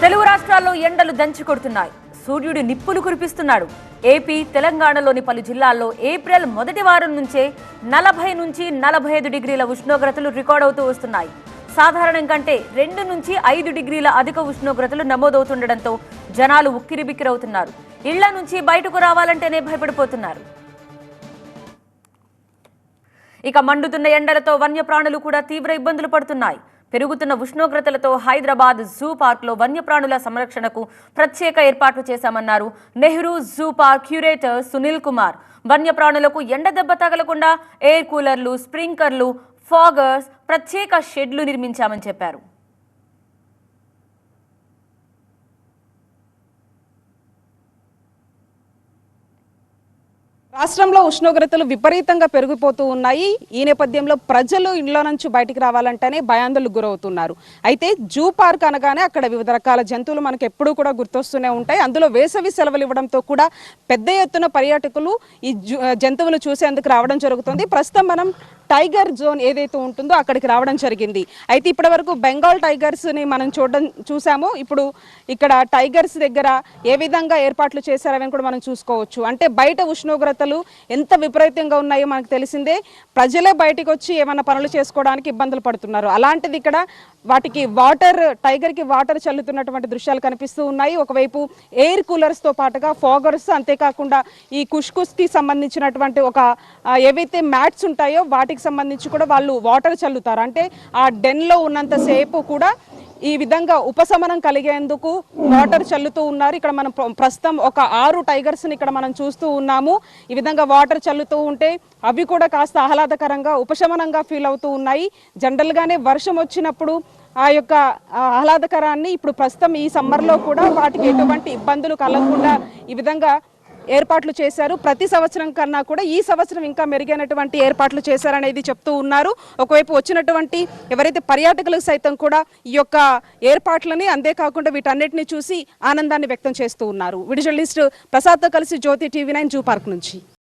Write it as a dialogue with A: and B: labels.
A: తెలుగు రాష్ట్రాల్లో ఎండలు దంచి కొడుతున్నాయి. సూర్యుడు నిప్పులు కురిపిస్తున్నాడు. ఏపీ తెలంగాణలోని పలు జిల్లాల్లో ఏప్రిల్ మొదటి వారం నుంచే నలభై నుంచి నలభై ఐదు డిగ్రీల ఉష్ణోగ్రతలు రికార్డ్ అవుతూ వస్తున్నాయి. సాధారణం కంటే రెండు నుంచి ఐదు డిగ్రీల అధిక ఉష్ణోగ్రతలు నమోదవుతుండటంతో జనాలు ఉక్కిరిబిక్కిరవుతున్నారు. ఇళ్ళ నుంచి బయటకు రావాలంటేనే భయపడిపోతున్నారు. ఇక మండుతున్న ఎండలతో వన్యప్రాణులు కూడా తీవ్ర ఇబ్బందులు పడుతున్నాయి. పెరుగుతున్న ఉష్ణోగ్రతలతో హైదరాబాద్ జూ పార్క్లో వన్యప్రాణుల సంరక్షణకు ప్రత్యేక ఏర్పాట్లు చేశామన్నారు Nehru zoo park curator Sunil Kumar. వన్యప్రాణులకు ఎండ దెబ్బ తగలకుండా ఎయిర్ కూలర్లు స్ప్రింక్లర్లు ఫాగర్స్ ప్రత్యేక షెడ్లు నిర్మించామని చెప్పారు.
B: రాష్ట్రంలో ఉష్ణోగ్రతలు విపరీతంగా పెరిగిపోతూ ఉన్నాయి. ఈ నేపథ్యంలో ప్రజలు ఇంట్లో నుంచి బయటికి రావాలంటేనే భయాందోళనకు గురవుతున్నారు. అయితే జూ పార్క్ అనగానే అక్కడ వివిధ రకాల జంతువులు మనకు ఎప్పుడూ కూడా గుర్తొస్తూనే ఉంటాయి. అందులో వేసవి సెలవులు ఇవ్వడంతో కూడా పెద్ద ఎత్తున పర్యాటకులు ఈ జంతువులు చూసేందుకు రావడం జరుగుతుంది. ప్రస్తుతం మనం టైగర్ జోన్ ఏదైతే ఉంటుందో అక్కడికి రావడం జరిగింది. అయితే ఇప్పటి వరకు బెంగాల్ టైగర్స్ని మనం చూడడం చూసాము. ఇప్పుడు ఇక్కడ టైగర్స్ దగ్గర ఏ విధంగా ఏర్పాట్లు చేశారని కూడా మనం చూసుకోవచ్చు. అంటే బయట ఉష్ణోగ్రతలు ఎంత విపరీతంగా ఉన్నాయో మనకు తెలిసిందే. ప్రజలే బయటకు వచ్చి ఏమైనా పనులు చేసుకోవడానికి ఇబ్బందులు పడుతున్నారు. అలాంటిది ఇక్కడ వాటికి వాటర్ టైగర్కి వాటర్ చల్లుతున్నటువంటి దృశ్యాలు కనిపిస్తూ ఉన్నాయి. ఒకవైపు ఎయిర్ కూలర్స్తో పాటుగా ఫోగర్స్ అంతేకాకుండా ఈ కుష్కుస్కి సంబంధించినటువంటి ఒక ఏవైతే మ్యాట్స్ ఉంటాయో వాటి వాటికి సంబంధించి కూడా వాళ్ళు వాటర్ చల్లుతారు. అంటే ఆ డెన్లో ఉన్నంత సేపు కూడా ఈ విధంగా ఉపశమనం కలిగేందుకు వాటర్ చల్లుతూ ఉన్నారు. ఇక్కడ మనం ప్రస్తుతం ఒక ఆరు టైగర్స్ని ఇక్కడ మనం చూస్తూ ఉన్నాము. ఈ విధంగా వాటర్ చల్లుతూ ఉంటే అవి కూడా కాస్త ఆహ్లాదకరంగా ఉపశమనంగా ఫీల్ అవుతూ ఉన్నాయి. జనరల్ గానే వర్షం వచ్చినప్పుడు ఆ యొక్క ఆహ్లాదకరాన్ని ఇప్పుడు ప్రస్తుతం ఈ సమ్మర్లో కూడా వాటికి ఎటువంటి ఇబ్బందులు కలగకుండా ఈ విధంగా ఏర్పాట్లు చేశారు. ప్రతి సంవత్సరం కన్నా కూడా ఈ సంవత్సరం ఇంకా మెరుగైనటువంటి ఏర్పాట్లు చేశారనేది చెప్తూ ఉన్నారు. ఒకవైపు వచ్చినటువంటి ఎవరైతే పర్యాటకులకు సైతం కూడా ఈ యొక్క ఏర్పాట్లని అంతేకాకుండా వీటన్నిటిని చూసి ఆనందాన్ని వ్యక్తం చేస్తూ ఉన్నారు. విడిజర్నలిస్ట్ ప్రసాద్తో కలిసి Jyothi TV nine zoo park నుంచి.